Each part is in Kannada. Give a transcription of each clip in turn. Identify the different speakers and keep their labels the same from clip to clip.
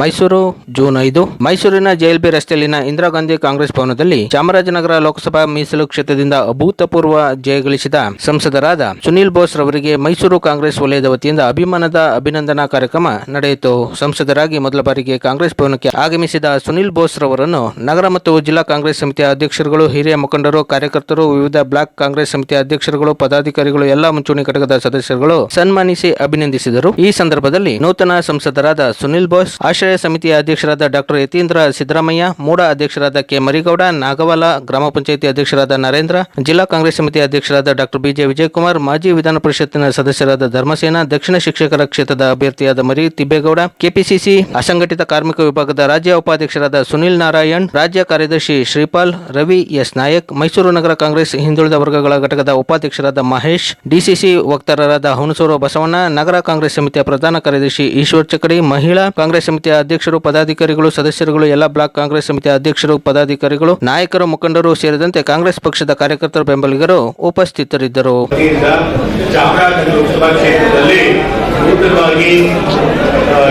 Speaker 1: ಮೈಸೂರು, ಜೂನ್ ಐದು. ಮೈಸೂರಿನ ಜೆಎಲ್ಬಿ ರಸ್ತೆಯಲ್ಲಿನ ಇಂದಿರಾ ಗಾಂಧಿ ಕಾಂಗ್ರೆಸ್ ಭವನದಲ್ಲಿ ಚಾಮರಾಜನಗರ ಲೋಕಸಭಾ ಮೀಸಲು ಕ್ಷೇತ್ರದಿಂದ ಅಭೂತಪೂರ್ವ ಜಯಗಳಿಸಿದ ಸಂಸದರಾದ ಸುನೀಲ್ ಬೋಸ್ ರವರಿಗೆ ಮೈಸೂರು ಕಾಂಗ್ರೆಸ್ ವಲಯದ ವತಿಯಿಂದ ಅಭಿಮಾನದ ಅಭಿನಂದನಾ ಕಾರ್ಯಕ್ರಮ ನಡೆಯಿತು. ಸಂಸದರಾಗಿ ಮೊದಲ ಬಾರಿಗೆ ಕಾಂಗ್ರೆಸ್ ಭವನಕ್ಕೆ ಆಗಮಿಸಿದ ಸುನೀಲ್ ಬೋಸ್ ರವರನ್ನು ನಗರ ಮತ್ತು ಜಿಲ್ಲಾ ಕಾಂಗ್ರೆಸ್ ಸಮಿತಿಯ ಅಧ್ಯಕ್ಷರುಗಳು, ಹಿರಿಯ ಮುಖಂಡರು, ಕಾರ್ಯಕರ್ತರು, ವಿವಿಧ ಬ್ಲಾಕ್ ಕಾಂಗ್ರೆಸ್ ಸಮಿತಿಯ ಅಧ್ಯಕ್ಷರುಗಳು, ಪದಾಧಿಕಾರಿಗಳು, ಎಲ್ಲಾ ಮುಂಚೂಣಿ ಘಟಕದ ಸದಸ್ಯರುಗಳು ಸನ್ಮಾನಿಸಿ ಅಭಿನಂದಿಸಿದರು. ಈ ಸಂದರ್ಭದಲ್ಲಿ ನೂತನ ಸಂಸದರಾದ ಸುನಿಲ್ ಬೋಸ್, ಆಶ್ರಯ ಸಮಿತಿಯ ಅಧ್ಯಕ್ಷರಾದ ಡಾಕ್ಟರ್ ಯತೀಂದ್ರ ಸಿದ್ದರಾಮಯ್ಯ, ಮೂಡ ಅಧ್ಯಕ್ಷರಾದ ಕೆ. ಮರಿಗೌಡ, ನಾಗವಾಲ, ಗ್ರಾಮ ಪಂಚಾಯಿತಿ ಅಧ್ಯಕ್ಷರಾದ ನರೇಂದ್ರ, ಜಿಲ್ಲಾ ಕಾಂಗ್ರೆಸ್ ಸಮಿತಿ ಅಧ್ಯಕ್ಷರಾದ ಡಾಕ್ಟರ್ ಬಿಜೆ ವಿಜಯಕುಮಾರ್, ಮಾಜಿ ವಿಧಾನ ಪರಿಷತ್ತಿನ ಸದಸ್ಯರಾದ ಧರ್ಮಸೇನ, ದಕ್ಷಿಣ ಶಿಕ್ಷಕರ ಕ್ಷೇತ್ರದ ಅಭ್ಯರ್ಥಿಯಾದ ಮರಿ ತಿಬ್ಬೇಗೌಡ ಕೆಪಿಸಿಸಿ ಅಸಂಘಟಿತ ಕಾರ್ಮಿಕ ವಿಭಾಗದ ರಾಜ್ಯ ಉಪಾಧ್ಯಕ್ಷರಾದ ಸುನಿಲ್ ನಾರಾಯಣ್, ರಾಜ್ಯ ಕಾರ್ಯದರ್ಶಿ ಶ್ರೀಪಾಲ್, ರವಿ ಎಸ್. ನಾಯಕ್, ಮೈಸೂರು ನಗರ ಕಾಂಗ್ರೆಸ್ ಹಿಂದುಳಿದ ವರ್ಗಗಳ ಘಟಕದ ಉಪಾಧ್ಯಕ್ಷರಾದ ಮಹೇಶ್, ಡಿಸಿಸಿ ವಕ್ತಾರರಾದ ಹುಣಸೂರು ಬಸವಣ್ಣ, ನಗರ ಕಾಂಗ್ರೆಸ್ ಸಮಿತಿಯ ಪ್ರಧಾನ ಕಾರ್ಯದರ್ಶಿ ಈಶ್ವರ್ ಚಕಡಿ ಮಹಿಳಾ ಕಾಂಗ್ರೆಸ್ ಸಮಿತಿಯ ಅಧ್ಯಕ್ಷರು, ಪದಾಧಿಕಾರಿಗಳು, ಸದಸ್ಯರುಗಳು, ಎಲ್ಲ ಬ್ಲಾಕ್ ಕಾಂಗ್ರೆಸ್ ಸಮಿತಿ ಅಧ್ಯಕ್ಷರು, ಪದಾಧಿಕಾರಿಗಳು, ನಾಯಕರು, ಮುಖಂಡರು ಸೇರಿದಂತೆ ಕಾಂಗ್ರೆಸ್ ಪಕ್ಷದ ಕಾರ್ಯಕರ್ತರು, ಬೆಂಬಲಿಗರು ಉಪಸ್ಥಿತರಿದ್ದರು.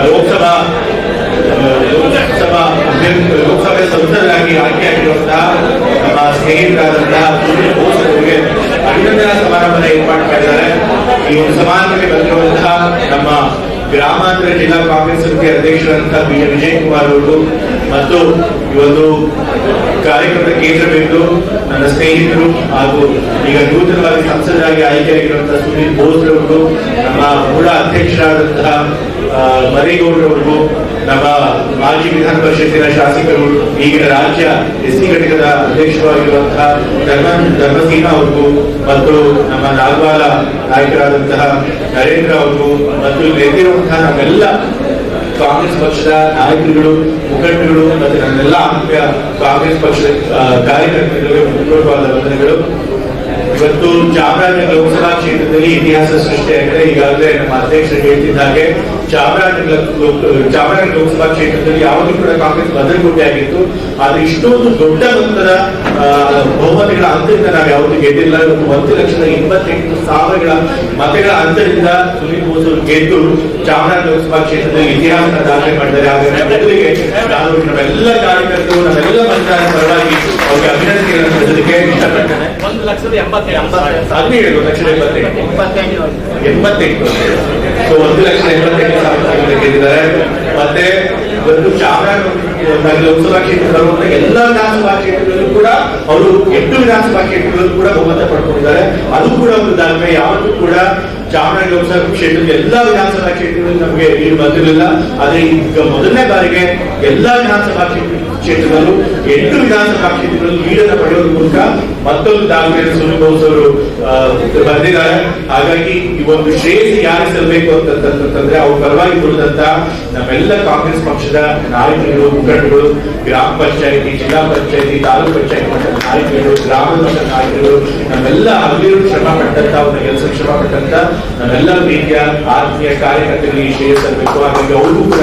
Speaker 2: ಲೋಕಸಭಾ ಅಭಿನಂದನಾ ಸಮಾರಂಭದ ಏರ್ಪಾಡು ಮಾಡಿದ್ದಾರೆ. ಈ ಒಂದು ಸಮಾರಂಭಕ್ಕೆ ಬಂದಿರುವಂತಹ ನಮ್ಮ ಗ್ರಾಮಾಂತರ ಜಿಲ್ಲಾ ಕಾಂಗ್ರೆಸ್ ಸಮಿತಿ ಅಧ್ಯಕ್ಷರಾದಂತಹ ಬಿ ವಿಜಯ್ ಕುಮಾರ್ ಅವರು ಮತ್ತು ಈ ಒಂದು ಕಾರ್ಯಕ್ರಮದ ಕೇಂದ್ರ ಬಿಂದು ನನ್ನ ಸ್ನೇಹಿತರು ಹಾಗೂ ಈಗ ನೂತನವಾಗಿ ಸಂಸದರಾಗಿ ಆಯ್ಕೆಯಾಗಿರುವಂತಹ ಸುನೀಲ್ ಬೋಸ್ ಅವರು ನಮ್ಮ ಮೂಲ ಅಧ್ಯಕ್ಷರಾದಂತಹ ಮರೇಗೌಡರವರು ನಮ್ಮ ಮಾಜಿ ವಿಧಾನ ಪರಿಷತ್ತಿನ ಶಾಸಕರು, ಈಗಿನ ರಾಜ್ಯ ಎಸ್ಸಿ ಘಟಕದ ಅಧ್ಯಕ್ಷರಾಗಿರುವಂತಹ ಧರ್ಮ ಧರ್ಮಸೀನಾ ಅವ್ರಿಗೂ, ಮತ್ತು ನಮ್ಮ ನಾಗವಾಲ ನಾಯಕರಾದಂತಹ ನರೇಂದ್ರ ಅವ್ರಿಗೂ, ಮತ್ತು ನೆರೆದಿರುವಂತಹ ನಮ್ಮೆಲ್ಲ ಕಾಂಗ್ರೆಸ್ ಪಕ್ಷದ ನಾಯಕರುಗಳು ಮುಖಂಡರು ಮತ್ತು ನನ್ನೆಲ್ಲ ಕಾಂಗ್ರೆಸ್ ಪಕ್ಷದ ಕಾರ್ಯಕರ್ತರಿಗೆ ಪೂರ್ವವಾದ ವಂದನೆಗಳು. ಇವತ್ತು ಚಾಮರಾಜನಗರ ಲೋಕಸಭಾ ಕ್ಷೇತ್ರದಲ್ಲಿ ಇತಿಹಾಸ ಸೃಷ್ಟಿಯಾಗಿದೆ ಈಗಾಗಲೇ ನಮ್ಮ ಅಧ್ಯಕ್ಷರು ಹೇಳ್ತಿದ್ದ ಹಾಗೆ ಚಾಮರಾಜನಗರ ಚಾಮರಾಜನಗರ ಲೋಕಸಭಾ ಕ್ಷೇತ್ರದಲ್ಲಿ ಯಾವಾಗಲೂ ಕೂಡ ಕಾಂಗ್ರೆಸ್ ಭದ್ರಕೋಟೆ ಆಗಿತ್ತು. ಆದ್ರೆ ಇಷ್ಟೊಂದು ದೊಡ್ಡ ಮೊತ್ತದ ಬಹುಮತಗಳ ಅಂತರಿಂದ ನಾವು ಯಾವತ್ತೂ ಗೆದ್ದಿಲ್ಲ. ಇವತ್ತು ಒಂದು ಲಕ್ಷದ ಇಪ್ಪತ್ತೆಂಟು ಸಾವಿರಗಳ ಮತಗಳ ಅಂತರಿಂದ ಸುನೀಲ್ ಬೋಸ್ ಗೆದ್ದು ಚಾಮರಾಜ ಲೋಕಸಭಾ ಕ್ಷೇತ್ರದಲ್ಲಿ ಇತಿಹಾಸ ದಾಖಲೆ ಮಾಡಿದ್ದಾರೆ. ಮೊದಲಿಗೆ ನಾನು ನಮ್ಮೆಲ್ಲ ಕಾರ್ಯಕರ್ತರು ನಮ್ಮೆಲ್ಲ ಮತದಾರರ ಪರವಾಗಿ ಅವರಿಗೆ ಅಭಿನಂದನೆಗಳನ್ನು ಇಷ್ಟಪಡ್ತೇನೆ
Speaker 3: ಒಂದು ಲಕ್ಷದ ಎಂಬತ್ತೆಂಟು ಸಾವಿರ
Speaker 2: ಹದಿನೇಳು ಲಕ್ಷದ ಎಂಬತ್ತೆಂಟು ಎಂಬತ್ತೆಂಟು ಸೊ ಒಂದು ಲಕ್ಷದ ಎಂಬತ್ತೆಂಟು ಸಾವಿರ ಗೆದ್ದಿದ್ದಾರೆ ಮತ್ತೆ ಒಂದು ಚಾಮರಾಜ ಲೋಕಸಭಾ ಕ್ಷೇತ್ರ ಬರುವಂತ ಎಲ್ಲ ವಿಧಾನಸಭಾ ಕ್ಷೇತ್ರಗಳಲ್ಲೂ ಕೂಡ ಅವರು ಎಂಟು ವಿಧಾನಸಭಾ ಕ್ಷೇತ್ರಗಳಲ್ಲೂ ಕೂಡ ಬಹುಮತ ಪಡ್ಕೊಂಡಿದ್ದಾರೆ. ಅದು ಕೂಡ ಒಂದು ದಾಖಲೆ. ಯಾವತ್ತೂ ಕೂಡ ಚಾಮರಾಜ ಲೋಕಸಭಾ ಕ್ಷೇತ್ರದ ಎಲ್ಲಾ ವಿಧಾನಸಭಾ ಕ್ಷೇತ್ರಗಳಲ್ಲಿ ನಮಗೆ ನೀರು ಬಂದಿರಲಿಲ್ಲ. ಆದ್ರೆ ಈಗ ಮೊದಲನೇ ಬಾರಿಗೆ ಎಲ್ಲ ವಿಧಾನಸಭಾ ಕ್ಷೇತ್ರ ಕ್ಷೇತ್ರದಲ್ಲೂ ಎಂಟು ವಿಧಾನಸಭಾ ಕ್ಷೇತ್ರಗಳಲ್ಲಿ ಲೀಡನ್ನು ಪಡೆಯೋದ್ರ ಮೂಲಕ ಮತ್ತೊಂದು ದಾಖಲೆಯನ್ನು ಅವರು ಬಂದಿದ್ದಾರೆ. ಹಾಗಾಗಿ ಈ ಒಂದು ಶ್ರೇಯಸ್ ಯಾರು ಸಲ್ಲಬೇಕು ಅಂತಂತಂದ್ರೆ ಅವ್ರ ಪರವಾಗಿ ದುಡಿದಂತ ನಮ್ಮೆಲ್ಲ ಕಾಂಗ್ರೆಸ್ ಪಕ್ಷದ ನಾಯಕರು ಮುಖಂಡರು ಗ್ರಾಮ ಪಂಚಾಯತಿ, ಜಿಲ್ಲಾ ಪಂಚಾಯತಿ, ತಾಲೂಕು ಪಂಚಾಯತ್ ಮಟ್ಟದ ನಾಯಕರು ಗ್ರಾಮದ ಮಟ್ಟದ ನಾಯಕರು ನಮ್ಮೆಲ್ಲ ಹಗಲಿರು ಶ್ರಮ ಪಟ್ಟಂತ ಅವ್ರ ಕೆಲಸ ಶ್ರಮ ಪಟ್ಟಂತ ನಮ್ಮೆಲ್ಲ ರೀತಿಯ ಆತ್ಮೀಯ ಕಾರ್ಯಕರ್ತರಿಗೆ ಶ್ರೇಯಸ್ ಸಲ್ಲಬೇಕು ಹಾಗಾಗಿ ಅವರು ಕೂಡ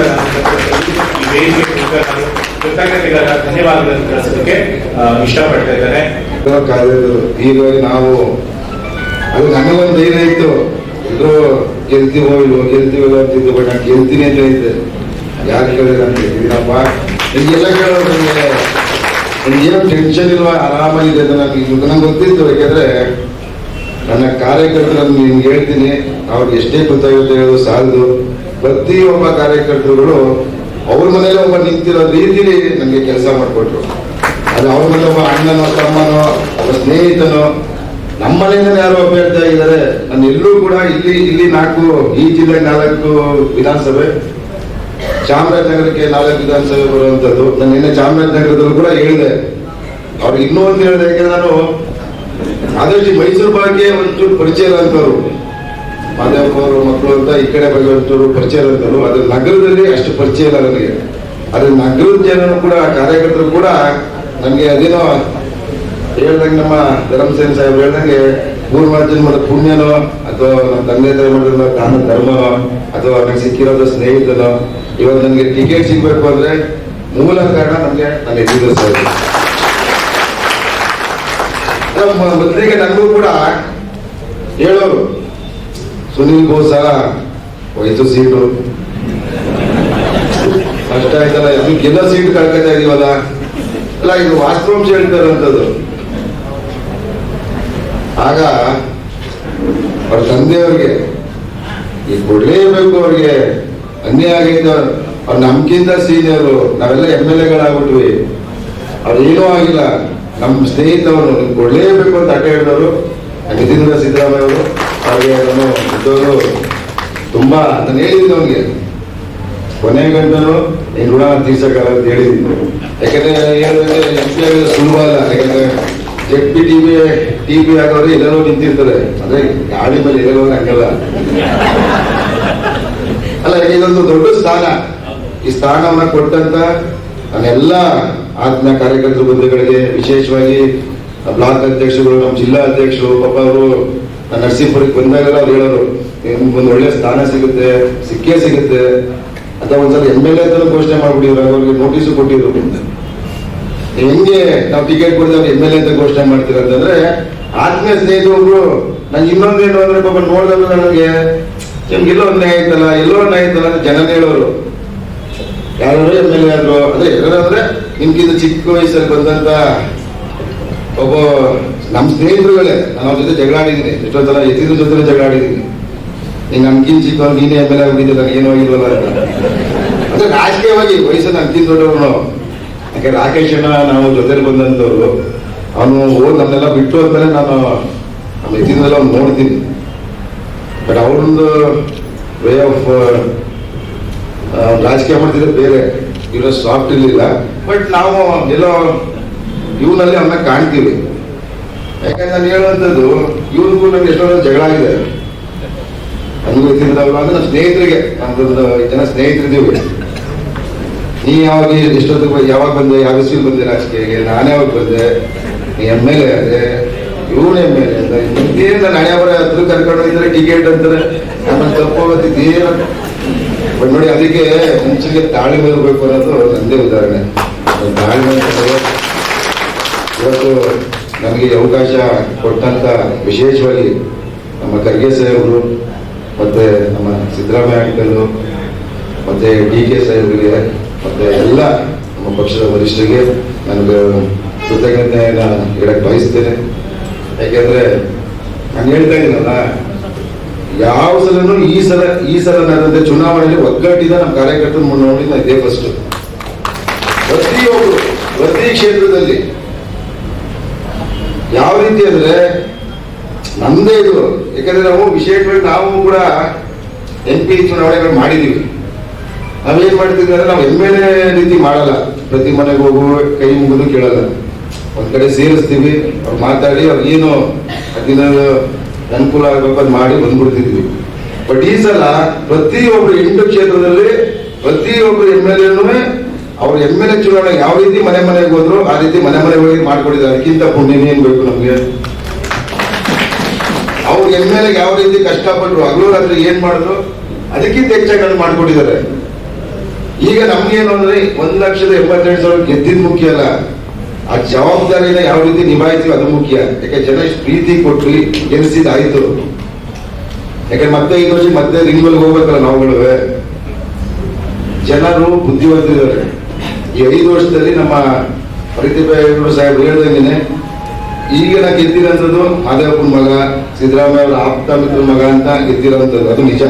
Speaker 2: ಈ ವೇದಿಕೆ ಮೂಲಕ ಕೃತಜ್ಞತೆಗಳ ಧನ್ಯವಾದಗಳನ್ನು ತಿಳಿಸಲಿಕ್ಕೆ
Speaker 4: ನಾವು, ಅದು ನನಗೊಂದು ಧೈರ್ಯ ಇತ್ತು. ಎಲ್ಲರೂ ಗೆಲ್ತೀವೋ ಇಲ್ವೋ ಗೆಲ್ತೀವೋ ಅಂತಿದ್ದು ಬಟ್ ನಾನು ಗೆಲ್ತೀನಿ ಅಂತ ಇದ್ದೆ ಯಾರು ಕೇಳಿದ್ರೆ ನಾನು ಗೆಲ್ತೀನಪ್ಪ ನಿಮಗೆಲ್ಲ ಕೇಳೋದು ನನಗೆ ನಿಮ್ಗೇನು ಟೆನ್ಷನ್ ಇಲ್ವಾ? ಆರಾಮಾಗಿದೆ ಅಂತ ನನಗೆ ಈಗ ನಂಗೆ ಗೊತ್ತಿತ್ತು. ಯಾಕೆಂದ್ರೆ ನನ್ನ ಕಾರ್ಯಕರ್ತರನ್ನು ನಿಮ್ಗೆ ಹೇಳ್ತೀನಿ. ಅವ್ರಿಗೆ ಎಷ್ಟೇ ಗೊತ್ತಾಗುತ್ತೆ ಹೇಳೋದು ಸಾಲದು. ಪ್ರತಿಯೊಬ್ಬ ಕಾರ್ಯಕರ್ತರುಗಳು ಅವ್ರ ಮನೇಲಿ ಒಬ್ಬ ನಿಂತಿರೋ ರೀತಿಲಿ ನನಗೆ ಕೆಲಸ ಮಾಡಿಕೊಟ್ರು. ಅದು ಅವ್ರ ಮನೆ ಒಬ್ಬ ಅಣ್ಣನೋ, ತಮ್ಮನೋ, ಒಬ್ಬ ಸ್ನೇಹಿತನೋ, ನಮ್ಮ ಮನೆಯಿಂದಲೇ ಯಾರು ಅಭ್ಯರ್ಥಿ ಇದ್ದಾರೆ. ನಾನು ಎಲ್ಲೂ ಕೂಡ ಇಲ್ಲಿ ಇಲ್ಲಿ ನಾಲ್ಕು, ಈ ಜಿಲ್ಲೆ ನಾಲ್ಕು ವಿಧಾನಸಭೆ ಚಾಮರಾಜನಗರಕ್ಕೆ ನಾಲ್ಕು ವಿಧಾನಸಭೆ ಬರುವಂಥದ್ದು ನಾನು ನಿನ್ನೆ ಚಾಮರಾಜನಗರದಲ್ಲೂ ಕೂಡ ಹೇಳಿದೆ. ಅವ್ರಿಗೆ ಇನ್ನೂ ಒಂದು ಹೇಳಿದೆ, ಯಾಕೆಂದ್ರೆ ನಾನು ಆದಷ್ಟು ಮೈಸೂರು ಭಾಗಕ್ಕೆ ಒಂಚೂರು ಪರಿಚಯ ಇರೋಂಥವ್ರು ಮಾದೇವಪ್ಪ ಅವರು ಮಕ್ಕಳು ಅಂತ ಈ ಕಡೆ ಬಗೆಯವರು ಪರಿಚಯ ಇರೋಂಥವ್ರು ಅದ್ರ ನಗರದಲ್ಲಿ ಅಷ್ಟು ಪರಿಚಯ ಇಲ್ಲ ನನಗೆ ಅದ್ರ ನಗರದ ಜನರು ಕೂಡ, ಕಾರ್ಯಕರ್ತರು ಕೂಡ ನನಗೆ ಅದೇನೋ ಹೇಳ್ದಂಗೆ ನಮ್ಮ ಧರ್ಮಸೇನ ಸಾಹೇಬ್ ಹೇಳ್ದಂಗೆ ಪೂರ್ವ ಜನ್ಮದ ಪುಣ್ಯನೋ, ಅಥವಾ ನಮ್ಮ ತಂದೆ ತಾಯಿ ಮಾಡಿದ ದಾನ ಧರ್ಮನೋ, ಅಥವಾ ನನಗೆ ಸಿಕ್ಕಿರೋದು ಸ್ನೇಹಿತನೋ ಇವತ್ತು ನನಗೆ ಟಿಕೆಟ್ ಸಿಗ್ಬೇಕು ಅಂದ್ರೆ ಮೂಲ ಕಾರಣ ನಮಗೆ ನಾನು ಎದುರು ನಮ್ಮ ಮೊದಲಿಗೆ ನನಗೂ ಕೂಡ ಹೇಳೋರು ಸುನೀಲ್ ಬೋಸ ವಯಸ್ಸು ಸೀಟು. ಕಷ್ಟ ಆಯ್ತಲ್ಲ ಎಲ್ಲ ಸೀಟ್ ಕಳ್ಕೊತಾ ಇದೀವಲ್ಲ? ಅಲ್ಲ, ಇದು ವಾಸ್ತವಾಂಶ ಹೇಳ್ತಾರಂಥದ್ದು ಆಗ ಅವ್ರ ತಂದೆಯವ್ರಿಗೆ, ಈ ಕೊಡ್ಲೇಬೇಕು ಅವ್ರಿಗೆ. ಅನ್ಯ ಆಗಿದ್ದ ಅವ್ರು ನಮ್ಗಿಂತ ಸೀನಿಯರು, ನಾವೆಲ್ಲ ಎಂ ಎಲ್ ಎಗಳಾಗ್ಬಿಟ್ವಿ. ಅವ್ರು ಏನೂ ಆಗಿಲ್ಲ. ನಮ್ಮ ಸ್ನೇಹಿತವರು ಕೊಡ್ಲೇಬೇಕು ಅಂತ ಅಡ್ಡ ಹೇಳಿದವರು ಸಿದ್ದರಾಮಯ್ಯ ಅವರು ಅವ್ರಿಗೆ ಅವನು ಇದ್ದವರು ತುಂಬಾ ನಾನು ಹೇಳಿದ್ದು ಅವನಿಗೆ. ಕೊನೆ ಗಂಟನು ನೀನು ಋಣ ತೀರ್ಸಕ್ಕಾಗ ಅಂತ ಹೇಳಿದ್ದೀನಿ. ಯಾಕಂದ್ರೆ ಹೇಳಿದ್ರೆ ಎಂ ಪಿ ಆಗೋದು ಸುಲಭ ಅಲ್ಲ. ಯಾಕಂದ್ರೆ Z P T B T B ಆಗೋರು ಎಲ್ಲರೂ ನಿಂತಿರ್ತಾರೆ. ಅಂದ್ರೆ ಗಾಡಿ ಮೇಲೆ ಇರೋರು ಹಂಗಲ್ಲ. ಅಲ್ಲ ಇದೊಂದು ದೊಡ್ಡ ಸ್ಥಾನ. ಈ ಸ್ಥಾನವನ್ನ ಕೊಟ್ಟಂತ ನನ್ನೆಲ್ಲ ಆತ್ಮ ಕಾರ್ಯಕರ್ತರ ಬಂಧುಗಳಿಗೆ ವಿಶೇಷವಾಗಿ ಬ್ಲಾಕ್ ಅಧ್ಯಕ್ಷರು ನಮ್ಮ ಜಿಲ್ಲಾ ಅಧ್ಯಕ್ಷರು, ಪಾಪ ಅವರು ನರಸೀಪುರಕ್ಕೆ ಬಂದಾಗೆಲ್ಲ ಅವ್ರು ಹೇಳೋರು ಒಂದು ಒಳ್ಳೆ ಸ್ಥಾನ ಸಿಗುತ್ತೆ, ಸಿಕ್ಕೇ ಸಿಗುತ್ತೆ. ಅಥವಾ ಒಂದ್ಸಲ ಎಂ ಎಲ್ ಎ ಅಂತ ಘೋಷಣೆ ಮಾಡ್ಬಿಟ್ಟಿದ್ರು ಅವ್ರಿಗೆ ನೋಟಿಸ್ ಕೊಟ್ಟಿದ್ರು. ಹೆಂಗೆ ನಾವು ಟಿಕೆಟ್ ಕೊಡ್ತಾರೆ ಎಂ ಎಲ್ ಎ ಅಂತ ಘೋಷಣೆ ಮಾಡ್ತೀರ ಅಂತಂದ್ರೆ, ಆತ್ಮೀಯ ಸ್ನೇಹಿತರು ನಂಗೆ ಇನ್ನೊಂದೇನು ಅಂದ್ರೆ ಪಾಪ ನೋಡಿದಾಗ ನನಗೆ? ನಿಮ್ಗೆ ಎಲ್ಲೋ ಒಂದು ನ್ಯಾಯ ಐತಲ್ಲ ಎಲ್ಲೋ ಐತಲ್ಲ ಅಂತ ಜನ ಹೇಳೋರು. ಯಾರು ಎಂ ಎಲ್ ಎ ಆದ್ರು. ಅದೇ ಯಾರು ಅಂದ್ರೆ ನಿಮ್ಗಿಂತ ಚಿಕ್ಕ ವಯಸ್ಸಲ್ಲಿ ಬಂದಂತ ಒಬ್ಬ ನಮ್ಮ ಸ್ನೇಹಿತರುಗಳೇ, ನಾನು ಅವ್ರ ಜೊತೆ ಜಗಳ ಆಡಿದ್ದೀನಿ. ಎಷ್ಟೊಂದು ಸಲ ಎತ್ತಿದ್ರ ಜೊತೆ ಜಗಳ ಈಗ ನೀನ್ ನಮ್ಗಿಂತ ಚಿಕ್ಕ ನೀನೇ ಎಂ ಎಲ್ ನನಗೆ ಏನೂ ಆಗಿಲ್ವಲ್ಲ ಅಂದ್ರೆ ರಾಜಕೀಯವಾಗಿ ವಯಸ್ಸಲ್ಲಿ ಅಂಕಿನ ದೊಡ್ಡವನು. ಯಾಕೆ ರಾಕೇಶ್ ಅಣ್ಣ, ನಾವು ಜೊತೆಲಿ ಬಂದಂತವ್ರು ಅವನು ಹೋದ್ ನನ್ನೆಲ್ಲ ಬಿಟ್ಟು ಅಂತಾನೆ ನಾನು ನಮ್ಮ ಎತ್ತಿನೆಲ್ಲ ಅವ್ನು ನೋಡ್ತೀನಿ. ಬಟ್ ಅವ್ರೊಂದು ವೇ ಆಫ್ ರಾಜಕೀಯ ಮಾಡ್ತಿದ್ರೆ ಬೇರೆ. ಇವರ ಸಾಫ್ಟ್ ಇರಲಿಲ್ಲ ಬಟ್ ನಾವು ಎಲ್ಲೋ ಇವನಲ್ಲಿ ಅವನ್ನ ಕಾಣ್ತೀವಿ. ಯಾಕಂದ್ರೆ ನಾನು ಹೇಳುವಂಥದ್ದು ಇವ್ರಿಗೂ ನಮ್ಗೆ ಎಷ್ಟೋ ಜಗಳ ಆಗಿದೆ ನನಗೂ ಗೊತ್ತಿದ್ದವ್ರು ಅಂದ್ರೆ ನಮ್ಮ ಸ್ನೇಹಿತರಿಗೆ ನಮ್ದೊಂದು ಜನ ಸ್ನೇಹಿತರಿದ್ದೀವಿ. ನೀ ಯಾವಾಗ ಎಷ್ಟೊತ್ತಿಗೆ ಬಂದೆ, ಯಾವಾಗ ಬಂದೆ, ಯಾವ ಸೀಲ್ ಬಂದೆ ರಾಜಕೀಯಕ್ಕೆ ನಾನೇ ಯಾವಾಗ ಬಂದೆ, ನೀ ಎಂ ಎಲ್ ಎ ಅದೇ ಇವನು ಎಂ ಎಲ್ ಎ ಅಂತ ಇದೇನು ನಾನು ಯಾವ ಹತ್ರ ಕರ್ಕೊಂಡು ಹೋಗಿದ್ರೆ ಟಿಕೆಟ್ ಅಂತಾರೆ. ನನ್ನ ತಪ್ಪೋಗತ್ತಿದ್ದೇನು ಬಟ್ ನೋಡಿ, ಅದಕ್ಕೆ ಮುಂಚೆಗೆ ತಾಳ್ಮೆ ಇರಬೇಕು ಅನ್ನೋದು ನಂದೇ ಉದಾಹರಣೆ. ತಾಳಿ ಇವತ್ತು ನಮಗೆ ಅವಕಾಶ ಕೊಟ್ಟಂತ ವಿಶೇಷವಾಗಿ ನಮ್ಮ ಖರ್ಗೆ ಸಾಹೇಬರು ಮತ್ತೆ ನಮ್ಮ ಸಿದ್ದರಾಮಯ್ಯ ಅಂಕಲು ಮತ್ತೆ ಡಿ ಕೆ ಸಾಹೇಬರಿಗೆ, ಮತ್ತೆ ಎಲ್ಲ ನಮ್ಮ ಪಕ್ಷದ ವರಿಷ್ಠರಿಗೆ ನನಗೆ ಕೃತಜ್ಞತೆಯನ್ನ ಹೇಳಕ್ ಬಯಸ್ತೇನೆ. ಯಾಕೆಂದ್ರೆ ನಾನು ಹೇಳ್ತಾ ಯಾವ ಸಲನು ಈ ಸಲ ಈ ಸಲ ನಡೆದಂತೆ ಚುನಾವಣೆಯಲ್ಲಿ ಒಗ್ಗಟ್ಟಿದ ನಮ್ಮ ಕಾರ್ಯಕರ್ತರು ನೋಡಿ ನಾನು ಇದೇ ಫಸ್ಟ್ ಪ್ರತಿಯೊಬ್ಬರು ಪ್ರತಿ ಕ್ಷೇತ್ರದಲ್ಲಿ ಯಾವ ರೀತಿ ಅಂದ್ರೆ ನಮ್ದೇ ಇದು. ಯಾಕಂದ್ರೆ ನಾವು ವಿಶೇಷವಾಗಿ ನಾವು ಕೂಡ ಎಂ ಪಿ ಚುನಾವಣೆಗಳು ಮಾಡಿದೀವಿ. ನಾವೇನ್ ಮಾಡ್ತೀವಿ ಅಂದ್ರೆ ನಾವು ಎಂ ಎಲ್ ಎ ರೀತಿ ಮಾಡಲ್ಲ. ಪ್ರತಿ ಮನೆಗೆ ಹೋಗು, ಕೈ ಮುಗಿದು ಕೇಳಲ್ಲ. ಒಂದ್ ಕಡೆ ಸೇರಿಸ್ತೀವಿ. ಅವ್ರು ಮಾತಾಡಿ ಅವ್ರಿಗೇನು ಏನು ಅನುಕೂಲ ಆಗ್ಬೇಕು ಅದ್ ಮಾಡಿ ಬಂದ್ಬಿಡ್ತಿದ್ವಿ. ಬಟ್ ಈ ಸಲ ಪ್ರತಿಯೊಬ್ರು ಎಂಟು ಕ್ಷೇತ್ರದಲ್ಲಿ ಪ್ರತಿಯೊಬ್ರು ಎಂ ಎಲ್ ಎನು ಅವ್ರು ಎಂ ಎಲ್ ಎ ಚುನಾವಣೆ ಯಾವ ರೀತಿ ಮನೆ ಮನೆಗೆ ಹೋದ್ರು ಆ ರೀತಿ ಮನೆ ಮನೆ ಹೋಗಿ ಮಾಡ್ಕೊಂಡಿದ್ದಾರೆ. ಅದಕ್ಕಿಂತ ಪುಣ್ಯ ಏನ್ ಬೇಕು ನಮ್ಗೆ? ಅವ್ರು ಎಂ ಎಲ್ ಯಾವ ರೀತಿ ಕಷ್ಟಪಟ್ಟರು ಹಗಲು ರಾತ್ರಿ ಏನ್ ಮಾಡಿದ್ರು? ಅದಕ್ಕಿಂತ ಹೆಚ್ಚಾಗಿ ಅದನ್ನ ಮಾಡ್ಕೊಟ್ಟಿದ್ದಾರೆ ಈಗ ನಮ್ಗೇನು ಅಂದ್ರೆ ಒಂದ್ ಲಕ್ಷದ ಎಂಬತ್ತೆರಡು ಸಾವಿರ ಗೆದ್ದಿದ್ ಮುಖ್ಯ ಅಲ್ಲ. ಆ ಜವಾಬ್ದಾರಿನ ಯಾವ ರೀತಿ ನಿಭಾಯಿಸ್ತೀವಿ ಅದು ಮುಖ್ಯ. ಯಾಕೆ ಜನ ಪ್ರೀತಿ ಕೊಟ್ಟು ಗೆಲ್ಸಿದಾಯ್ತು ಯಾಕೆ ಮತ್ತೆ ಐದು ವರ್ಷ ಮತ್ತೆ ರಿಂಗ್ ಹೋಗ್ಬೇಕಲ್ಲ ನಾವುಗಳು. ಜನರು ಬುದ್ಧಿವಂತರಿದ್ದಾರೆ ಈ ಐದು ವರ್ಷದಲ್ಲಿ ನಮ್ಮ ಪ್ರತಿಭೆಗಳು ಸಾಹೇಬ್ ಈಗ ನಾ ಗೆದ್ದಿರೋಂಥದ್ದು ಮಾದೇವಪ್ಪನ ಮಗ, ಸಿದ್ದರಾಮಯ್ಯ ಅವರ ಆಪ್ತ ಮಿತ್ರ ಮಗ ಅಂತ ಗೆದ್ದಿರೋಂಥದ್ದು ಅದು ನಿಜ.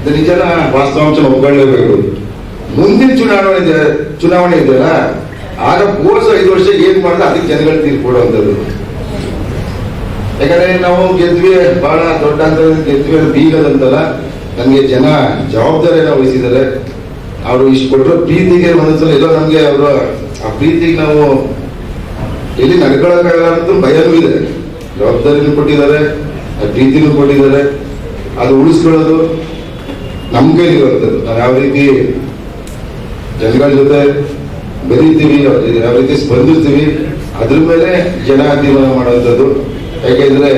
Speaker 4: ಇದು ನಿಜನ ವಾಸ್ತವಾಂಶ ಒಪ್ಕೊಳ್ಳೇಬೇಕು. ಮುಂದಿನ ಚುನಾವಣೆ ಇದೆ, ಚುನಾವಣೆ ಇದೆಯಲ್ಲ, ಆಗ ಕೋರ್ಸ್ ಐದು ವರ್ಷ ಏನ್ ಮಾಡಿದ್ರೆ ಅದಕ್ಕೆ ಜನಗಳು ತೀರ್ಪು ಕೊಡುವಂಥದ್ದು. ಯಾಕಂದ್ರೆ ನಾವು ಗೆದ್ವಿ, ಬಹಳ ದೊಡ್ಡ ಅಂತ ಗೆದ್ವಿ ಅದು ಬೀಗದಂತಲ್ಲ, ನಮಗೆ ಜನ ಜವಾಬ್ದಾರಿಯನ್ನು ವಹಿಸಿದ್ದಾರೆ. ಅವರು ಇಷ್ಟು ಕೊಟ್ಟರು ಪ್ರೀತಿಗೆ ಒಂದೊಂದ್ಸಲ ಎಲ್ಲೋ ನಮಗೆ ಅವರು ಆ ಪ್ರೀತಿಗೆ ನಾವು ಎಲ್ಲಿ ನಡ್ಕೊಳಕ್ಕಾಗಲ್ಲ ಅಂತ ಭಯನೂ ಇದೆ. ಜವಾಬ್ದಾರಿನೂ ಕೊಟ್ಟಿದ್ದಾರೆ ಆ ಪ್ರೀತಿನೂ ಕೊಟ್ಟಿದ್ದಾರೆ. ಅದು ಉಳಿಸ್ಕೊಳ್ಳೋದು ನಮ್ ಕೈಲಿರುವಂಥದ್ದು ನಾವು ಯಾವ ರೀತಿ ಜನಗಳ ಜೊತೆ ಬೆರೀತೀವಿ ಯಾವ ರೀತಿ ಸ್ಪಂದಿಸ್ತೀವಿ ಅದ್ರ ಮೇಲೆ ಜನ ಜೀವನ ಮಾಡುವಂಥದ್ದು ಯಾಕೆಂದ್ರೆ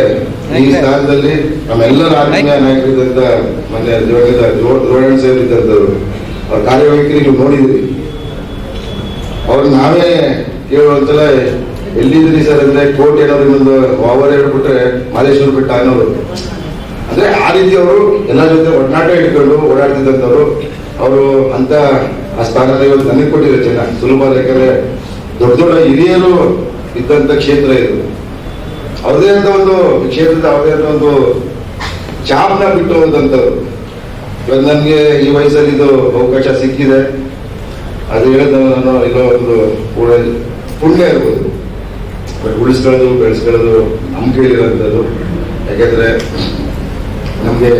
Speaker 4: ಈ ಸ್ಥಾನದಲ್ಲಿ ನಮ್ಮೆಲ್ಲರ ಆತ್ಮೀಯ ನಾಯಕರಿದ್ದಂತ ಮೊನ್ನೆ ದ್ರೋಣ್ ಸಾಹೇಬ್ ಇದ್ದಂಥವ್ರು. ಅವ್ರ ಕಾರ್ಯವೈಖರಿ ನೀವು ನೋಡಿದ್ರಿ? ಅವ್ರು ನಾವೇ ಕೇಳುವಂತಲ ಎಲ್ಲಿದ್ರಿ ಸರ್ ಅಂದ್ರೆ ಕೋರ್ಟ್ ಏನಾದ್ರು ಇನ್ನೊಂದು ಓವರ್ ಹೇಳ್ಬಿಟ್ರೆ ಮಾಲೇಶ್ವರ ಬೆಟ್ಟ ಅನ್ನೋರು ಅಂದ್ರೆ ಆ ರೀತಿ ಅವರು ಎಲ್ಲ ಜೊತೆ ಒಡನಾಟ ಇಟ್ಕೊಂಡು ಓಡಾಡ್ತಿದ್ದಂಥವ್ರು. ಅವರು ಅಂತ ಆ ಸ್ಥಾನದಲ್ಲಿ ಇವತ್ತು ನನಗೆ ಕೊಟ್ಟಿರೋ ಜನ ಸುಲಭ ಯಾಕಂದ್ರೆ ದೊಡ್ಡ ದೊಡ್ಡ ಹಿರಿಯರು ಇದ್ದಂತ ಕ್ಷೇತ್ರ ಇದು. ಅವ್ರದೇ ಅಂತ ಒಂದು ಕ್ಷೇತ್ರದ ಅವ್ರದೇ ಅಂತ ಒಂದು ಚಾಪ್ನ ಬಿಟ್ಟು ಇವಾಗ ನನಗೆ ಈ ವಯಸ್ಸಲ್ಲಿ ಇದು ಅವಕಾಶ ಸಿಕ್ಕಿದೆ. ಅದು ಹೇಳಿದ ನಾನು ಇಲ್ಲೋ ಒಂದು ಕೂಡ ಪುಣ್ಯ ಇರ್ಬೋದು. ಬಟ್ ಉಳಿಸ್ಕೊಳ್ಳೋದು, ಬೆಳೆಸ್ಕೊಳ್ಳೋದು ನಮ್ಮ ಕೈಲಿರೋಂಥದ್ದು ಯಾಕೆಂದ್ರೆ ನಮಗೆ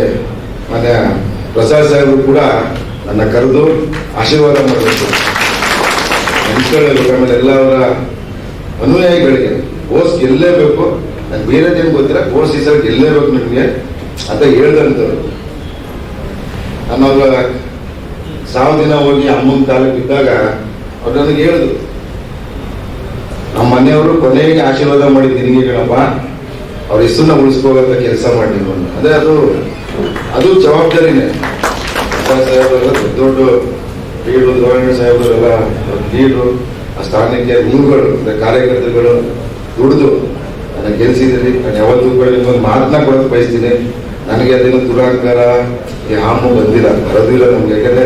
Speaker 4: ಮನೆ ಪ್ರಸಾದ್ ಸಾಹೇಬರು ಕೂಡ ನನ್ನ ಕರೆದು ಆಶೀರ್ವಾದ ಮಾಡಬೇಕು ಆಮೇಲೆ ಎಲ್ಲ ಅವರ ಅನುಯಾಯಿಗಳಿಗೆ ಓಸ್ ಗೆಲ್ಲೇಬೇಕು ಬೇರೆ ಬೇರೆದೇನು ಗೊತ್ತಿಲ್ಲ, ಕೋರ್ಸ್ ಈ ಸಲ ಗೆಲ್ಲೇಬೇಕು ನಿಮಗೆ ಅಂತ ಹೇಳ್ದಂಥವ್ರು. ಅವಾಗ ಸಾವಿರ ದಿನ ಹೋಗಿ ಅಮ್ಮನ ಕಾಲಕ್ಕೆ ಬಿದ್ದಾಗ ಅವ್ರು ನನಗೆ ಹೇಳಿದ್ರು. ನಮ್ಮ ಮನೆಯವರು ಕೊನೆಗೆ ಆಶೀರ್ವಾದ ಮಾಡಿದ್ದು ನಿನಗೆ ಕಣಪ್ಪ ಅವ್ರ ಹೆಸರನ್ನ ಉಳಿಸ್ಕೋಗಂತ ಕೆಲಸ ಮಾಡಿ ಅದೇ ಅದು ಅದು ಜವಾಬ್ದಾರಿನೇ. ಸಾಹೇಬ್ರೆಲ್ಲ ದೊಡ್ಡ ದೊಡ್ಡ ಲೀಡ್ರು ಗವರ್ನರ್ ಸಾಹೇಬರೆಲ್ಲ ಲೀಡ್ರು ಆ ಸ್ಥಾನಕ್ಕೆ ಅಂದ್ರೆ ಕಾರ್ಯಕರ್ತರುಗಳು ದುಡಿದು ಅದನ್ನ ಗೆಲ್ಸಿದ್ರಿ ನಾನು ಯಾವತ್ತೂ ಕೂಡ ನಿಮ್ಗೊಂದು ಮಾತನ್ನ ಕೊಡೋಕೆ ಬಯಸ್ತೀನಿ. ನನಗೆ ಅದೇನು ದುರಾಂಕಾರ ಯಾಮು ಹಾಮು ಬಂದಿಲ್ಲ ಬರೋದಿಲ್ಲ ನಮ್ಗೆ. ಯಾಕಂದ್ರೆ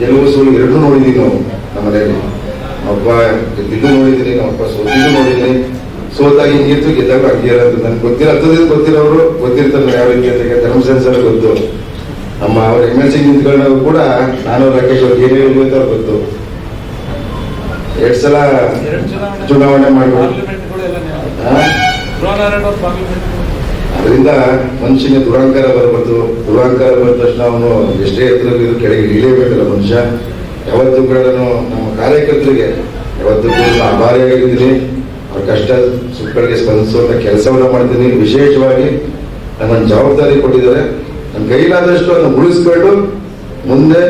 Speaker 4: ಗೆಲುವು ಸುಳ್ಳು ಎರಡೂ ನೋಡಿದೀವಿ ನಾವು ನಮ್ಮ ಮನೆಯಲ್ಲಿ ನಮ್ಮಪ್ಪ ಗೆದ್ದಿದ್ದು ನೋಡಿದ್ದೀನಿ ನಮ್ಮಪ್ಪ ಸೋತಿದ್ದು ನೋಡಿದ್ದೀನಿ ಸೋತಾಗಿ ಹಿಂಗಿತ್ತು ಗೆದ್ದಾಗ ಹಂಗೆ ಅಂತ ನನ್ಗೆ ಗೊತ್ತಿರೋ ಹತ್ತದಿಂದ ಗೊತ್ತಿರೋರು ಗೊತ್ತಿರ್ತಾರೆ ಯಾವ ರೀತಿ ಅಂತ ಧರ್ಮ ಸೆನ್ಸ್ ಅಲ್ಲ ಗೊತ್ತು. ನಮ್ಮ ಅವ್ರ ಎಂ ಎಲ್ ಸಿ ನಿಂತ್ಕೊಂಡಾಗ ಕೂಡ ನಾನು ರಾಕೇಶ್ ಅವ್ರಿಗೆ ಏನೇ ಹೇಳ್ಬೇಕು ಗೊತ್ತು. ಎರಡ್ ಸಲ ಚುನಾವಣೆ ಮಾಡ್ಬೋದು? ಅದರಿಂದ ಮನುಷ್ಯನಿಗೆ ದುರಾಂಕಾರ ಬರಬಾರ್ದು. ದುರಾಂಕಾರ ಬಂದ ತಕ್ಷಣ ಅವನು ಎಷ್ಟೇ ಎತ್ತರ ಇದ್ರೂ ಕೆಳಗೆ ಇಳಿಯಬೇಕಲ್ಲ ಮನುಷ್ಯ. ಯಾವತ್ತೂ ಕೂಡ ನಮ್ಮ ಕಾರ್ಯಕರ್ತರಿಗೆ ಯಾವತ್ತೂ ಕೂಡ ಆಭಾರಿಯಾಗಿದ್ದೀನಿ ಅವ್ರ ಕಷ್ಟ ಸುಖಗಳಿಗೆ ಸ್ಪಂದಿಸುವಂತ ಕೆಲಸವನ್ನ ಮಾಡ್ತೀನಿ. ವಿಶೇಷವಾಗಿ ನನ್ನನ್ನು ಜವಾಬ್ದಾರಿ ಕೊಟ್ಟಿದ್ದಾರೆ. ನನ್ನ ಕೈಲಾದಷ್ಟು ಅದನ್ನು ಉಳಿಸ್ಕೊಂಡು ಮುಂದೆ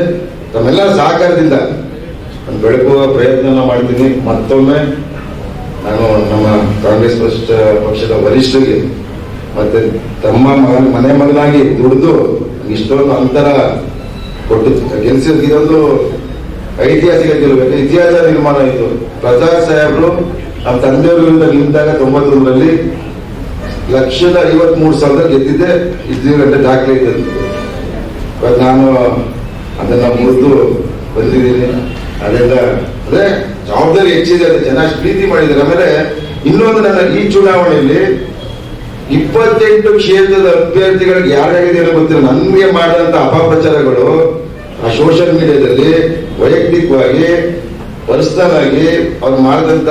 Speaker 4: ತಮ್ಮೆಲ್ಲ ಸಹಕಾರದಿಂದ ನಾನು ಬೆಳಕುವ ಪ್ರಯತ್ನ ಮಾಡ್ತೀನಿ. ಮತ್ತೊಮ್ಮೆ ನಾನು ನಮ್ಮ ಕಾಂಗ್ರೆಸ್ ಪಕ್ಷ ಪಕ್ಷದ ವರಿಷ್ಠರಿಗೆ ಮತ್ತೆ ತಮ್ಮ ಮಗನ, ಮನೆ ಮಗನಾಗಿ ದುಡಿದು ಇಷ್ಟೊಂದು ಅಂತರ ಕೊಟ್ಟು ಗೆಲ್ಸಿದ ಇದೊಂದು ಐತಿಹಾಸಿಕ ಗೆಲ್ಲಬೇಕು ಇತಿಹಾಸ ನಿರ್ಮಾಣ ಆಯಿತು. ಪ್ರಸಾದ್ ಸಾಹೇಬರು ನಮ್ಮ ತಂದೆಯವ್ರ ವಿರುದ್ಧ ನಿಂತಾಗ ತೊಂಬತ್ತೊಂದರಲ್ಲಿ ಲಕ್ಷದ ಐವತ್ಮೂರು ಸಾವಿರದ ಗೆದ್ದಿದ್ದೆ. ಇದ್ದೀವಿ ಗಂಟೆ ದಾಖಲೆ ಇದೆ. ನಾನು ಅದನ್ನ ಮುರಿದು ಬಂದಿದ್ದೀನಿ. ಅದೆಲ್ಲ, ಅದೇ ಜವಾಬ್ದಾರಿ ಹೆಚ್ಚಿದೆ. ಅದು ಜನ ಪ್ರೀತಿ ಮಾಡಿದ್ದಾರೆ. ಆಮೇಲೆ ಇನ್ನೊಂದು ನನ್ನ ಈ ಚುನಾವಣೆಯಲ್ಲಿ ಇಪ್ಪತ್ತೆಂಟು ಕ್ಷೇತ್ರದ ಅಭ್ಯರ್ಥಿಗಳಿಗೆ ಯಾರಾಗಿದೆ ಗೊತ್ತಿಲ್ಲ. ನನ್ಗೆ ಮಾಡಿದಂತ ಅಪಪ್ರಚಾರಗಳು ಆ ಸೋಷಿಯಲ್ ಮೀಡಿಯಾದಲ್ಲಿ ವೈಯಕ್ತಿಕವಾಗಿ ಪರ್ಸನಲ್ ಆಗಿ ಅವ್ರು ಮಾಡಿದಂತ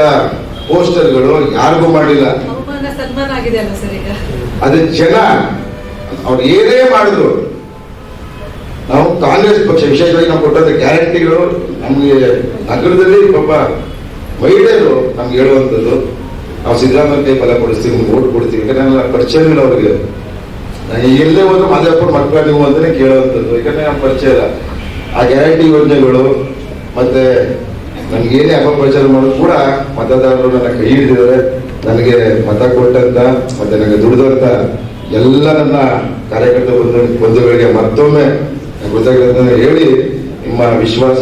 Speaker 4: ಪೋಸ್ಟರ್ಗಳು ಯಾರಿಗೂ ಮಾಡಿಲ್ಲ. ಅದೇ ಜನ ಅವ್ರು ಏನೇ ಮಾಡಿದ್ರು. ನಾವು ಕಾಂಗ್ರೆಸ್ ಪಕ್ಷ ವಿಶೇಷವಾಗಿ ನಾವು ಕೊಟ್ಟಂತ ಗ್ಯಾರಂಟಿಗಳು ನಮಗೆ ನಗರದಲ್ಲಿ ಪಾಪ ಮಹಿಳೆಯರು ನಮ್ಗೆ ಹೇಳುವಂಥದ್ದು ನಾವು ಸಿದ್ದರಾಮಯ್ಯ ಫಲ ಕೊಡಿಸ್ತೀವಿ ಓಟ್ ಕೊಡ್ತೀವಿ ಯಾಕಂದ್ರೆ ಪರಿಚಯ ಇಲ್ಲ ಅವ್ರಿಗೆ. ನಾನು ಎಲ್ಲೇ ಹೋದ್ರು ಮಾದೇವಪ್ಪನ ಮಕ್ಕಳ ನೀವು ಅಂದ್ರೆ ಕೇಳುವಂಥದ್ದು. ಯಾಕಂದ್ರೆ ನಮ್ಮ ಪರಿಚಯ ಇಲ್ಲ. ಆ ಗ್ಯಾರಂಟಿ ಯೋಜನೆಗಳು ಮತ್ತೆ ನನ್ಗೆ ಏನೇ ಅಪಪ್ರಚಾರ ಮಾಡೋದು ಕೂಡ ಮತದಾರರು ನನ್ನ ಕೈ ಹಿಡಿದಿದ್ದಾರೆ. ನನಗೆ ಮತ ಕೊಟ್ಟಂತ, ಮತ್ತೆ ನನಗೆ ದುಡಿದಂತ ಎಲ್ಲ ನನ್ನ ಕಾರ್ಯಕರ್ತ ಬಂಧು ಬಂಧುಗಳಿಗೆ ಮತ್ತೊಮ್ಮೆ ಗೊತ್ತಾಗಿರೋದನ್ನ ಹೇಳಿ, ನಿಮ್ಮ ವಿಶ್ವಾಸ